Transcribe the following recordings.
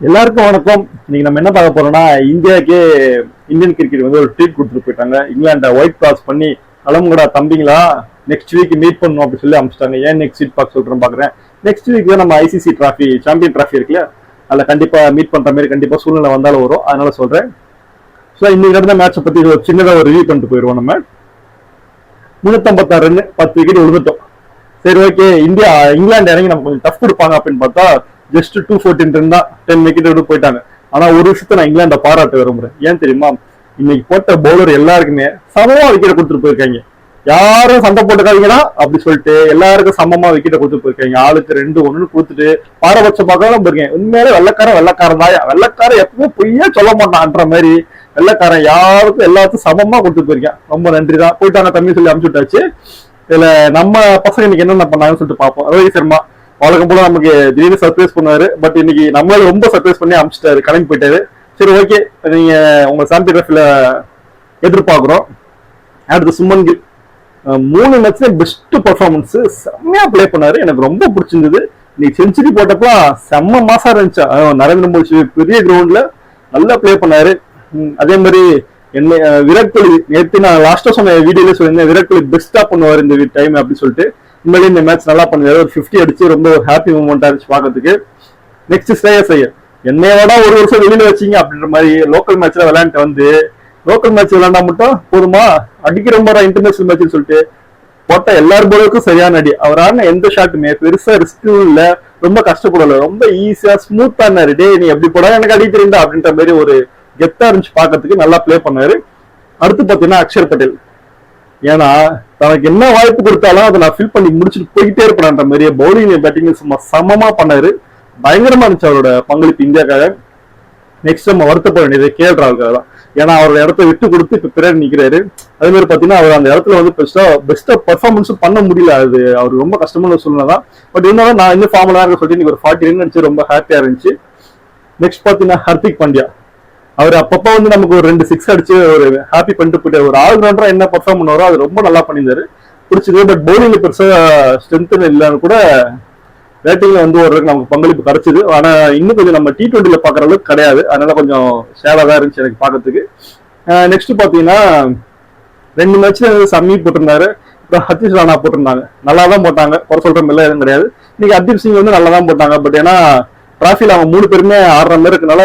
எல்லாருக்கும் வணக்கம். இன்னைக்கு நம்ம என்ன பார்க்க போறோம்னா இந்தியாவுக்கே இந்தியன் கிரிக்கெட் வந்து ஒரு ட்ரீட் கொடுத்துட்டு போயிட்டாங்க. இங்கிலாண்டை ஒயிட் கிராஸ் பண்ணி கிளம்புங்கடா தம்பிங்களா நெக்ஸ்ட் வீக் மீட் பண்ணணும் அப்படின்னு சொல்லி அமிச்சிட்டாங்க. ஏன் நெக்ஸ்ட் வீக் பார்க்க சொல்றேன் பாக்குறேன் நெக்ஸ்ட் வீக் தான் நம்ம ஐசிசி டிராஃபி சாம்பியன் டிராஃபி இருக்குல்ல அதில் கண்டிப்பா மீட் பண்ற மாதிரி கண்டிப்பா சூழ்நிலை வந்தாலும் வரும். அதனால சொல்றேன். ஸோ இன்னைக்கு நடந்த மேட்சை பத்தி ஒரு சின்னதாக ஒரு ரிவ்யூ பண்ணிட்டு போயிடுவோம் நம்ம. முன்னூத்தம்பத்தாறு ரன் பத்து விக்கெட் விழுந்துட்டோம் சரி ஓகே இந்தியா இங்கிலாந்து இறங்கி நம்ம கொஞ்சம் டஃப் கொடுப்பாங்க அப்படின்னு பார்த்தா ஜஸ்ட் டூ ஃபோர்டின் தான் டென் விக்கெட் விட போயிட்டாங்க. ஆனா ஒரு விஷயத்த நான் இங்கிலாண்டை பாராட்ட விரும்புறேன். ஏன் தெரியுமா? இன்னைக்கு போட்ட பவுலர் எல்லாருக்குமே சமமா விக்கெட் கொடுத்துட்டு போயிருக்காங்க. யாரும் சண்டை போட்டுக்காதீங்கன்னா அப்படி சொல்லிட்டு எல்லாருக்கும் சமமா விக்கெட்டை கொடுத்துட்டு போயிருக்காங்க. ஆளுக்கு ரெண்டு ஒண்ணு கொடுத்துட்டு பாரபட்சம் பார்க்கலாம் போயிருக்கேன் உண்மையிலே வெள்ளக்காரன் வெள்ளக்காரன் தான். வெள்ளக்காரன் எப்பவுமே பொய்யே சொல்ல மாட்டான்ற மாதிரி வெள்ளக்காரன் யாருக்கும் எல்லாத்துக்கும் சமமா கொடுத்துட்டு போயிருக்கேன். ரொம்ப நன்றி தான். போயிட்டாங்க தம்பி சொல்லி அனுப்பிச்சு விட்டாச்சு. இதுல நம்ம பசங்க இன்னைக்கு என்னென்ன பண்ணாங்கன்னு சொல்லிட்டு பார்ப்போம். ரோஹித் சர்மா வழக்கம் போல நமக்கு திடீர்னு சர்ப்ரைஸ் பண்ணாரு பட் இன்னைக்கு நம்மளால ரொம்ப சர்ப்ரைஸ் பண்ணி அமிச்சிட்டாரு. கிளம்பி போயிட்டாரு. சரி ஓகே நீங்க உங்க சாம்பி ரஃபில எதிர்பார்க்குறோம். அடுத்து சுமன் கில் மூணு மேட்ச்ல பெஸ்ட் பர்ஃபார்மன்ஸ் செம்மையா ப்ளே பண்ணாரு. எனக்கு ரொம்ப பிடிச்சிருந்தது. இன்னைக்கு செஞ்சுரி போட்டப்போ செம்ம மாசா இருந்துச்சு. நரேந்திர மோடி பெரிய கிரவுண்ட்ல நல்லா ப்ளே பண்ணாரு. அதே மாதிரி என்ன விராட் கோலி. நேற்று நான் லாஸ்டா சொன்ன வீடியோல சொல்லியிருந்தேன் விராட் கோலி பெஸ்டா பண்ணுவார் இந்த டைம் அப்படின்னு சொல்லிட்டு. உண்மையிலே இந்த மேட்ச் நல்லா பண்ணுவார் ஒரு ஃபிஃப்டி அடிச்சு ரொம்ப ஒரு ஹாப்பி மூமெண்ட்டாக இருந்துச்சு பாக்கிறதுக்கு நெக்ஸ்ட் ஸ்ரேயஸ் ஐயர் என்னையோட ஒரு வருஷம் வெளியில வச்சீங்க அப்படின்ற மாதிரி லோக்கல் மேட்ச்ல விளையாண்டு வந்து லோக்கல் மேட்ச் விளையாண்டா மட்டும் போதுமா? அடிக்கிற மாதிரி இன்டர்நேஷனல் மேட்ச்னு சொல்லிட்டு போட்ட எல்லார் போலருக்கும் சரியான அடி. அவர் எந்த ஷாட்டுமே பெருசா ரிஸ்க்கும் இல்ல. ரொம்ப கஷ்டப்படல. ரொம்ப ஈஸியா ஸ்மூத் இருந்தாரு. டே நீ எப்படி போடா எனக்கு அடி தெரியுண்டா அப்படின்ற மாதிரி ஒரு கெத்தா இருந்துச்சு பாக்கிறதுக்கு நல்லா ப்ளே பண்ணாரு அடுத்து பாத்தீங்கன்னா அக்ஷர் பட்டேல். ஏன்னா தனக்கு என்ன வாய்ப்பு கொடுத்தாலும் அதை நான் ஃபில் பண்ணி முடிச்சுட்டு போயிட்டே இருப்பேன்ற மாதிரியே பவுலிங் பேட்டிங் சும்மா சமமா பண்ணாரு. பயங்கரமா இருந்துச்சு அவரோட பங்களிப்பு இந்தியாக்காக. நெக்ஸ்ட் நம்ம வருத்தப்பட வேண்டியது கேஎல் ராகுலுக்காக தான். ஏன்னா அவரோட இடத்த விட்டு கொடுத்து இப்ப பிறகு நிக்கிறாரு. அதே மாதிரி பாத்தீங்கன்னா அவர் அந்த இடத்துல வந்து பெஸ்டா பெஸ்டா பெர்ஃபார்மன்ஸும் பண்ண முடியல. அது அவர் ரொம்ப கஷ்டமான சூழ்நிலை தான். பட் இருந்தாலும் நான் இன்னும் ஃபார்முலா இருக்க சொல்லிட்டு இன்னைக்கு ஒரு ஃபார்ட்டி ரன் அடிச்சு ரொம்ப ஹாப்பியா இருந்துச்சு. நெக்ஸ்ட் பாத்தீங்கன்னா ஹர்திக் பாண்டியா. அவர் அப்பப்போ வந்து நமக்கு ஒரு ரெண்டு சிக்ஸ் அடிச்சு ஒரு ஹாப்பி பண்ணிட்டு போயிட்டு ஒரு ஆல்ரவுண்டரா என்ன பர்ஃபார்ம் பண்ணுவாரோ அது ரொம்ப நல்லா பண்ணியிருந்தாரு. பிடிச்சிருக்கு. பட் பவுலிங்ல பெருசா ஸ்ட்ரென்த் இல்லைன்னு கூட பேட்டிங்ல வந்து ஒரு நமக்கு பங்களிப்பு கிடைச்சது. ஆனா இன்னும் கொஞ்சம் நம்ம டி ட்வெண்ட்டில பாக்குற அளவுக்கு கிடையாது. அதனால கொஞ்சம் சேவா தான் இருந்துச்சு எனக்கு பாக்கிறதுக்கு நெக்ஸ்ட் பாத்தீங்கன்னா ரெண்டு மேட்ச்ல சம்மி போட்டிருந்தாரு. அப்புறம் ஹர்திஷ் ராணா போட்டிருந்தாங்க. நல்லா தான் போட்டாங்க. குறை சொல்ற மாதிரிலாம் எதுவும் கிடையாது. இன்னைக்கு ஹர்தீப் சிங் வந்து நல்லா தான் போட்டாங்க. பட் ஏன்னா டிராஃபில அவங்க மூணு பேருமே ஆடுற மாதிரி இருக்கனால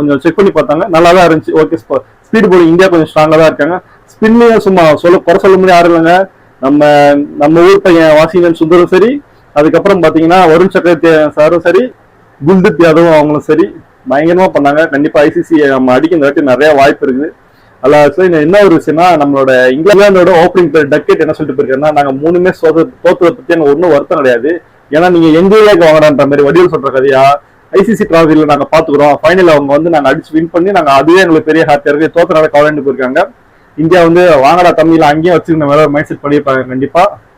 கொஞ்சம் செக் பண்ணி பார்த்தாங்க. நல்லா தான் இருந்துச்சு ஓகே ஸ்பீடு போலிங் இந்தியா கொஞ்சம் ஸ்ட்ராங்காக தான் இருக்காங்க. ஸ்பின்லையும் சும்மா சொல்ல குறை சொல்ல முடியாது யாரும் இல்லைங்க. நம்ம நம்ம ஊர் பையன் வாஷிங்டன் சுந்தரும் சரி. அதுக்கப்புறம் பார்த்தீங்கன்னா வருண் சக்கரவர்த்தி சாரும் சரி. குல்தீப் யாதவும் அவங்களும் சரி. பயங்கரமாக பண்ணாங்க. கண்டிப்பாக ஐசிசி நம்ம அடிக்க இந்த வாட்டி நிறையா வாய்ப்பு இருக்குது. அல்ல என்ன ஒரு விஷயம்னா நம்மளோட இங்கிலாந்தோட ஓப்பனிங் பிளேயர் டக்கெட் என்ன சொல்லிட்டு போயிருக்கேன்னா நாங்கள் மூணுமே சோத தோத்ததை பற்றி எனக்கு ஒன்றும் வருத்தம் கிடையாது. ஏன்னா நீங்கள் எங்கள் ஏரியாவுக்கு வாங்குறான்ற மாதிரி வடிவில் சொல்கிற கதையா ஐசிசி டிராஃபியில் நாங்கள் பார்த்துக்குறோம் ஃபைனல் அவங்க வந்து நாங்கள் அடிச்சு வின் பண்ணி நாங்கள் அதுவே எங்களுக்கு பெரிய ஹாப்பியாக இருக்குது தோத்தனால கவலைண்டு போயிருக்காங்க. இந்தியா வந்து வாங்கடா தமிழ்ல அங்கேயும் வச்சுருந்த மேலே மைண்ட் செட் பண்ணியிருப்பாங்க கண்டிப்பாக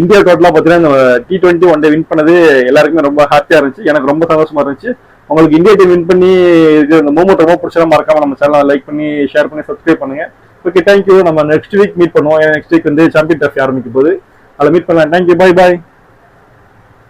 இந்தியா டோட்டலாக பார்த்தீங்கன்னா இந்த T twenty one day win பண்ணது எல்லாருக்குமே ரொம்ப ஹாப்பியாக இருந்துச்சு. எனக்கு ரொம்ப சந்தோஷமாக இருந்துச்சு. உங்களுக்கு இந்தியா டீம் வின் பண்ணி இருக்கிற இந்த மூமெண்ட் ரொம்ப பிடிச்சா மறக்காம நம்ம சேனலை லைக் பண்ணி ஷேர் பண்ணி சப்ஸ்கிரைப் பண்ணுங்க. ஓகே தேங்க்யூ நம்ம நெக்ஸ்ட் வீக் மீட் பண்ணுவோம். நெக்ஸ்ட் வீக் வந்து சாம்பியன் ட்ராஃபி ஆரம்பிக்கும் போது அதில் மீட் பண்ணலாம். தேங்க்யூ பாய் பாய்